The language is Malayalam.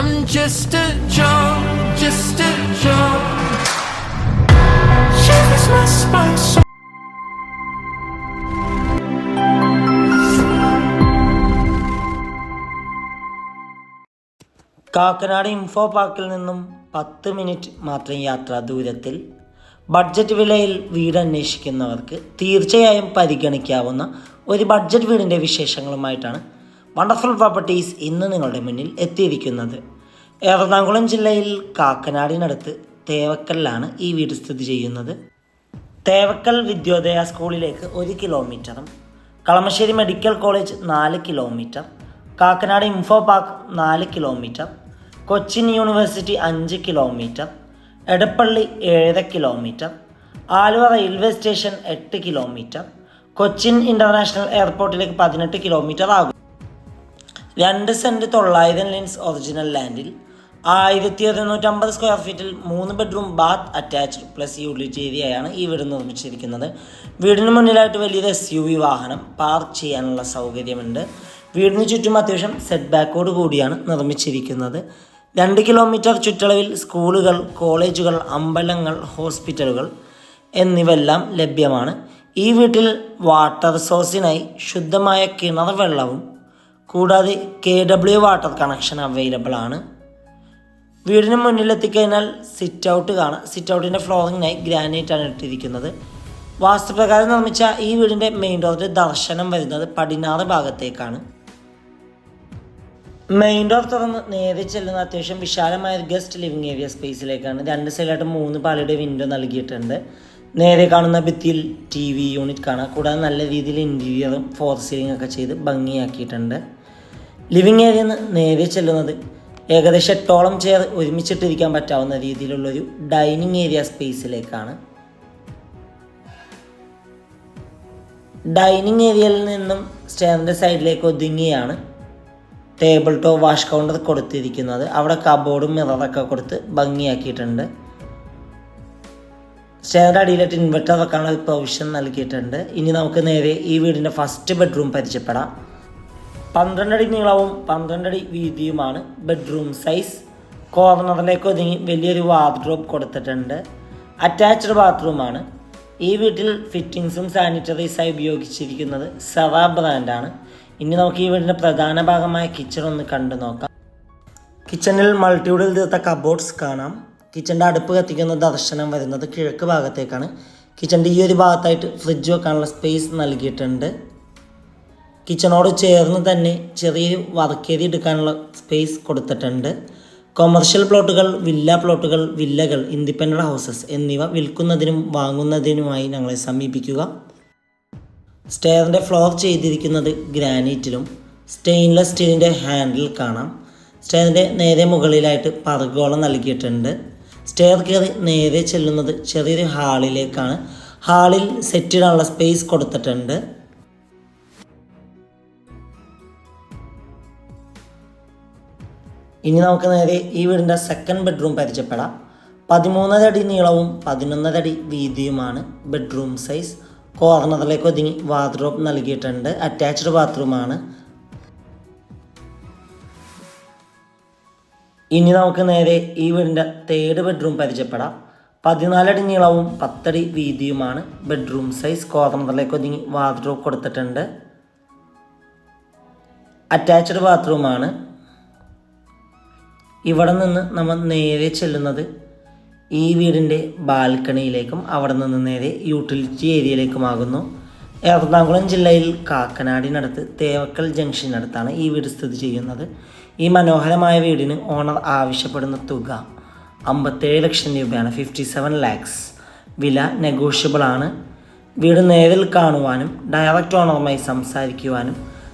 I'm just a joke, just a joke. Shivers my spice. so. Kakkanad info പാർക്കിൽ നിന്നും പത്ത് മിനിറ്റ് മാത്രം യാത്രാ ദൂരത്തിൽ ബഡ്ജറ്റ് വിലയിൽ വീട് അന്വേഷിക്കുന്നവർക്ക് തീർച്ചയായും പരിഗണിക്കാവുന്ന ഒരു ബഡ്ജറ്റ് വീടിന്റെ വിശേഷങ്ങളുമായിട്ടാണ് വണ്ടർഫുൾ പ്രോപ്പർട്ടീസ് ഇന്ന് നിങ്ങളുടെ മുന്നിൽ എത്തിയിരിക്കുന്നത്. എറണാകുളം ജില്ലയിൽ കാക്കനാടിനടുത്ത് തേവക്കലിലാണ് ഈ വീട് സ്ഥിതി ചെയ്യുന്നത്. തേവക്കൽ വിദ്യോദയ സ്കൂളിലേക്ക് ഒരു കിലോമീറ്ററും കളമശ്ശേരി മെഡിക്കൽ കോളേജ് നാല് കിലോമീറ്റർ കാക്കനാട് ഇൻഫോ പാർക്ക് നാല് കിലോമീറ്റർ കൊച്ചിൻ യൂണിവേഴ്സിറ്റി അഞ്ച് കിലോമീറ്റർ എടപ്പള്ളി ഏഴര കിലോമീറ്റർ ആലുവ റെയിൽവേ സ്റ്റേഷൻ എട്ട് കിലോമീറ്റർ കൊച്ചിൻ ഇന്റർനാഷണൽ എയർപോർട്ടിലേക്ക് പതിനെട്ട് കിലോമീറ്റർ ആകും. രണ്ട് സെന്റ് തൊള്ളായിരം ലെൻസ് ഒറിജിനൽ ലാൻഡിൽ ആയിരത്തി ഒരുന്നൂറ്റമ്പത് സ്ക്വയർ ഫീറ്റിൽ മൂന്ന് bedroom bath attached plus utility ഏരിയയാണ് ഈ വീട് നിർമ്മിച്ചിരിക്കുന്നത്. വീടിന് മുന്നിലായിട്ട് വലിയൊരു എസ് യു വി വാഹനം പാർക്ക് ചെയ്യാനുള്ള സൗകര്യമുണ്ട്. വീടിന് ചുറ്റും അത്യാവശ്യം സെറ്റ് ബാക്കോട് കൂടിയാണ് നിർമ്മിച്ചിരിക്കുന്നത്. രണ്ട് കിലോമീറ്റർ ചുറ്റളവിൽ സ്കൂളുകൾ കോളേജുകൾ അമ്പലങ്ങൾ ഹോസ്പിറ്റലുകൾ എന്നിവയെല്ലാം ലഭ്യമാണ്. ഈ വീട്ടിൽ വാട്ടർ സോഴ്സിനായി ശുദ്ധമായ കിണർ വെള്ളവും കൂടാതെ K W water connection available ആണ്. വീടിന് മുന്നിലെത്തിക്കഴിഞ്ഞാൽ സിറ്റ് ഔട്ട് കാണാം. സിറ്റ് ഔട്ടിന്റെ ഫ്ലോറിങ്ങിനായി ആണ് ഇട്ടിരിക്കുന്നത്. വാസ്തുപ്രകാരം നിർമ്മിച്ച ഈ വീടിന്റെ മെയിൻ ഡോറിന്റെ ദർശനം വരുന്നത് പടിഞ്ഞാറ് ഭാഗത്തേക്കാണ്. മെയിൻ ഡോർ തുറന്ന് നേരെ ചെല്ലുന്ന അത്യാവശ്യം വിശാലമായ ഒരു ഗസ്റ്റ് ലിവിങ് ഏരിയ സ്പേസിലേക്കാണ് രണ്ട് സൈഡായിട്ട് മൂന്ന് പാളിയുടെ വിൻഡോ നൽകിയിട്ടുണ്ട്. നേരെ കാണുന്ന ഭിത്തിയിൽ ടി വി യൂണിറ്റ് കാണാം. കൂടാതെ നല്ല രീതിയിൽ ഇന്റീരിയറും ഫോർ സീലിംഗ് ഒക്കെ ചെയ്ത് ഭംഗിയാക്കിയിട്ടുണ്ട്. ലിവിങ് ഏരിയ നേരെ ചെല്ലുന്നത് ഏകദേശം എട്ടോളം ചെയർ ഒരുമിച്ചിട്ടിരിക്കാൻ പറ്റാവുന്ന രീതിയിലുള്ളൊരു ഡൈനിങ് ഏരിയ സ്പേസിലേക്കാണ്. ഡൈനിങ് ഏരിയയിൽ നിന്നും സ്റ്റെയറിന്റെ സൈഡിലേക്ക് ഒതുങ്ങിയാണ് ടേബിൾ ടോ വാഷ് കൗണ്ടർ കൊടുത്തിരിക്കുന്നത്. അവിടെ കബോർഡും മിററൊക്കെ കൊടുത്ത് ഭംഗിയാക്കിയിട്ടുണ്ട്. സ്റ്റെയറിന്റെ അടിയിലായിട്ട് ഇൻവെർട്ടർ വെക്കാനുള്ള പ്രൊവിഷൻ നൽകിയിട്ടുണ്ട്. ഇനി നമുക്ക് നേരെ ഈ വീടിന്റെ ഫസ്റ്റ് ബെഡ്റൂം പരിചയപ്പെടാം. പന്ത്രണ്ടടി നീളവും പന്ത്രണ്ടടി വീതിയുമാണ് ബെഡ്റൂം സൈസ് കോർണറിലേക്ക് ഒതുങ്ങി വലിയൊരു വാർഡ്രോബ് കൊടുത്തിട്ടുണ്ട്. അറ്റാച്ച്ഡ് ബാത്റൂമാണ് ഈ വീട്ടിൽ ഫിറ്റിങ്സും സാനിറ്ററീസായി ഉപയോഗിച്ചിരിക്കുന്നത് സെവ ബ്രാൻഡാണ് ഇനി നമുക്ക് ഈ വീടിന്റെ പ്രധാന ഭാഗമായ കിച്ചൺ ഒന്ന് കണ്ടു നോക്കാം. കിച്ചണിൽ മൾട്ടിയൂഡിൽ തീർത്ത കബോർഡ്സ് കാണാം. കിച്ചന്റെ അടുപ്പ് കത്തിക്കുന്ന ദർശനം വരുന്നത് കിഴക്ക് ഭാഗത്തേക്കാണ്. കിച്ചന്റെ ഈ ഒരു ഭാഗത്തായിട്ട് ഫ്രിഡ്ജ് വെക്കാനുള്ള സ്പേസ് നൽകിയിട്ടുണ്ട്. കിച്ചണോട് ചേർന്ന് തന്നെ ചെറിയ വർക്ക് ഏരിയ എടുക്കാനുള്ള സ്പേസ് കൊടുത്തിട്ടുണ്ട്. കൊമേർഷ്യൽ പ്ലോട്ടുകൾ വില്ല പ്ലോട്ടുകൾ വില്ലകൾ ഇൻഡിപെൻഡന്റ് ഹൗസസ് എന്നിവ വിൽക്കുന്നതിനും വാങ്ങുന്നതിനുമായി ഞങ്ങളെ സമീപിക്കുക. സ്റ്റെയറിന്റെ ഫ്ലോർ ചെയ്തിരിക്കുന്നത് ഗ്രാനൈറ്റിലും സ്റ്റെയിൻലെസ് സ്റ്റീലിന്റെ ഹാൻഡിൽ കാണാം. സ്റ്റെയറിന്റെ നേരെ മുകളിലായിട്ട് പറകോളം നൽകിയിട്ടുണ്ട്. സ്റ്റെയർ കയറി നേരെ ചെല്ലുന്നത് ചെറിയൊരു ഹാളിലേക്കാണ് ഹാളിൽ സെറ്റ് ഇടാനുള്ള സ്പേസ് കൊടുത്തിട്ടുണ്ട്. ഇനി നമുക്ക് നേരെ ഈ വീടിന്റെ സെക്കൻഡ് ബെഡ്റൂം പരിചയപ്പെടാം. പതിമൂന്നര അടി നീളവും പതിനൊന്നര അടി വീതിയുമാണ് ബെഡ്റൂം സൈസ് കോർണറിലേക്ക് ഒതുങ്ങി വാർഡ്രോബ് നൽകിയിട്ടുണ്ട്. അറ്റാച്ച്ഡ് ബാത്റൂമാണ് ഇനി നമുക്ക് നേരെ ഈ വീടിന്റെ തേർഡ് ബെഡ്റൂം പരിചയപ്പെടാം. പതിനാലടി നീളവും പത്തടി വീതിയുമാണ് ബെഡ്റൂം സൈസ് കോർണറിലേക്ക് ഒതുങ്ങി വാർഡ്രോബ് കൊടുത്തിട്ടുണ്ട്. അറ്റാച്ച്ഡ് ബാത്റൂമാണ് ഇവിടെ നിന്ന് നമ്മൾ നേരെ ചെല്ലുന്നത് ഈ വീടിന്റെ ബാൽക്കണിയിലേക്കും അവിടെ നിന്ന് നേരെ യൂട്ടിലിറ്റി ഏരിയയിലേക്കുമാകുന്നു എറണാകുളം ജില്ലയിൽ കാക്കനാടിനടുത്ത് തേവക്കൽ ജംഗ്ഷനടുത്താണ് ഈ വീട് സ്ഥിതി ചെയ്യുന്നത്. ഈ മനോഹരമായ വീടിന് ഓണർ ആവശ്യപ്പെടുന്ന തുക അമ്പത്തേഴ് ലക്ഷം രൂപയാണ് ഫിഫ്റ്റി സെവൻ ലാക്സ് വില നെഗോഷ്യബിൾ ആണ്. വീട് നേരിൽ കാണുവാനും ഡയറക്റ്റ് ഓണറുമായി സംസാരിക്കുവാനും